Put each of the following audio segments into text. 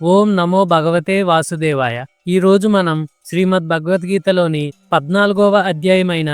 ఓం నమో భగవతే వాసుదేవాయ. ఈరోజు మనం శ్రీమద్ భగవద్గీతలోని పద్నాలుగవ అధ్యాయమైన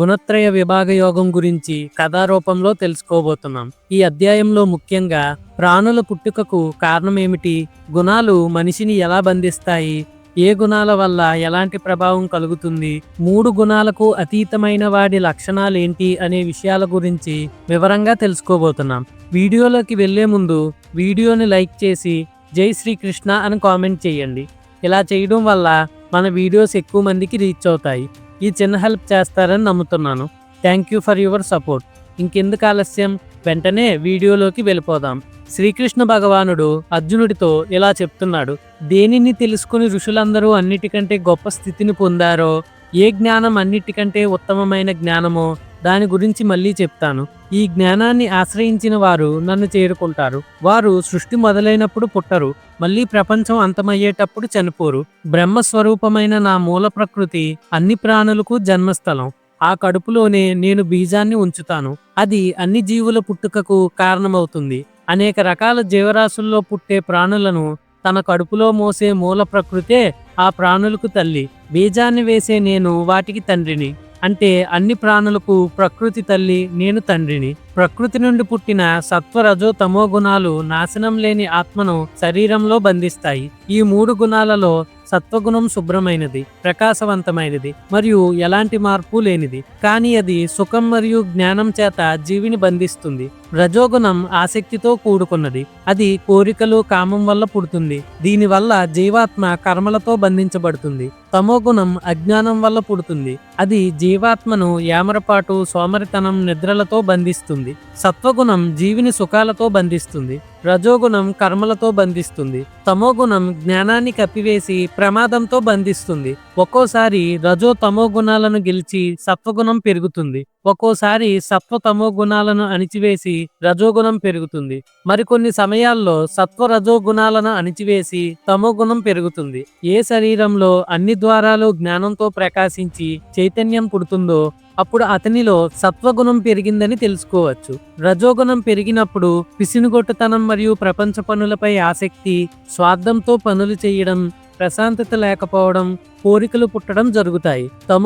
గుణత్రయ విభాగ యోగం గురించి కథారూపంలో తెలుసుకోబోతున్నాం. ఈ అధ్యాయంలో ముఖ్యంగా ప్రాణుల పుట్టుకకు కారణమేమిటి గుణాలు మనిషిని ఎలా బంధిస్తాయి ఏ గుణాల వల్ల ఎలాంటి ప్రభావం కలుగుతుంది మూడు గుణాలకు అతీతమైన వాడి లక్షణాలేంటి అనే విషయాల గురించి వివరంగా తెలుసుకోబోతున్నాం. వీడియోలోకి వెళ్ళే ముందు వీడియోని లైక్ చేసి జై శ్రీకృష్ణ అని కామెంట్ చేయండి. ఇలా చేయడం వల్ల మన వీడియోస్ ఎక్కువ మందికి రీచ్ అవుతాయి. ఈ చిన్న హెల్ప్ చేస్తారని నమ్ముతున్నాను. Thank you for your support. ఇంకెందుకు ఆలస్యం? వెంటనే వీడియోలోకి వెళ్ళిపోదాం. శ్రీకృష్ణ భగవానుడు అర్జునుడితో ఇలా చెప్తున్నాడు. దేనిని తెలుసుకుని ఋషులందరూ అన్నిటికంటే గొప్ప స్థితిని పొందారో? ఏ జ్ఞానం అన్నిటికంటే ఉత్తమమైన జ్ఞానమో? దాని గురించి మళ్ళీ చెప్తాను. ఈ జ్ఞానాన్ని ఆశ్రయించిన వారు నన్ను చేరుకుంటారు. వారు సృష్టి మొదలైనప్పుడు పుట్టరు. మళ్ళీ ప్రపంచం అంతమయ్యేటప్పుడు చనిపోరు. బ్రహ్మస్వరూపమైన నా మూల ప్రకృతి అన్ని ప్రాణులకు జన్మస్థలం. ఆ కడుపులోనే నేను బీజాన్ని ఉంచుతాను. అది అన్ని జీవుల పుట్టుకకు కారణమవుతుంది. అనేక రకాల జీవరాశుల్లో పుట్టే ప్రాణులను తన కడుపులో మోసే మూల ప్రకృతే ఆ ప్రాణులకు తల్లి. బీజాన్ని వేసే నేను వాటికి తండ్రిని. అంటే అన్ని ప్రాణులకు ప్రకృతి తల్లి నేను తండ్రిని. ప్రకృతి నుండి పుట్టిన సత్వరజో తమో గుణాలు నాశనం లేని ఆత్మను శరీరంలో బంధిస్తాయి. ఈ మూడు గుణాలలో సత్వగుణం శుభ్రమైనది ప్రకాశవంతమైనది మరియు ఎలాంటి మార్పు లేనిది. కానీ అది సుఖం మరియు జ్ఞానం చేత జీవిని బంధిస్తుంది. రజోగుణం ఆసక్తితో కూడుకున్నది. అది కోరికలు కామం వల్ల పుడుతుంది. దీనివల్ల జీవాత్మ కర్మలతో బంధించబడుతుంది. తమోగుణం అజ్ఞానం వల్ల పుడుతుంది. అది జీవాత్మను యామరపాటు సోమరితనం నిద్రలతో బంధిస్తుంది. సత్వగుణం జీవిని సుఖాలతో బంధిస్తుంది. రజోగుణం కర్మలతో బంధిస్తుంది. తమోగుణం జ్ఞానాన్ని కప్పివేసి ప్రమాదంతో బంధిస్తుంది. ఒక్కోసారి రజో తమో గుణాలను గెలిచి సత్వగుణం పెరుగుతుంది. ఒక్కోసారి సత్వ తమో గుణాలను అణిచివేసి రజోగుణం పెరుగుతుంది. మరికొన్ని సమయాల్లో సత్వ రజో గుణాలను అణిచివేసి తమో గుణం పెరుగుతుంది. ఏ శరీరంలో అన్ని ద్వారాలు జ్ఞానంతో ప్రకాశించి చైతన్యం పుడుతుందో అప్పుడు అతనిలో సత్వగుణం పెరిగిందని తెలుసుకోవచ్చు. రజోగుణం పెరిగినప్పుడు పిసినుగొట్టుతనం మరియు ప్రపంచ పనులపై ఆసక్తి స్వార్థంతో పనులు చేయడం ప్రశాంతత లేకపోవడం కోరికలు పుట్టడం జరుగుతాయి. తమ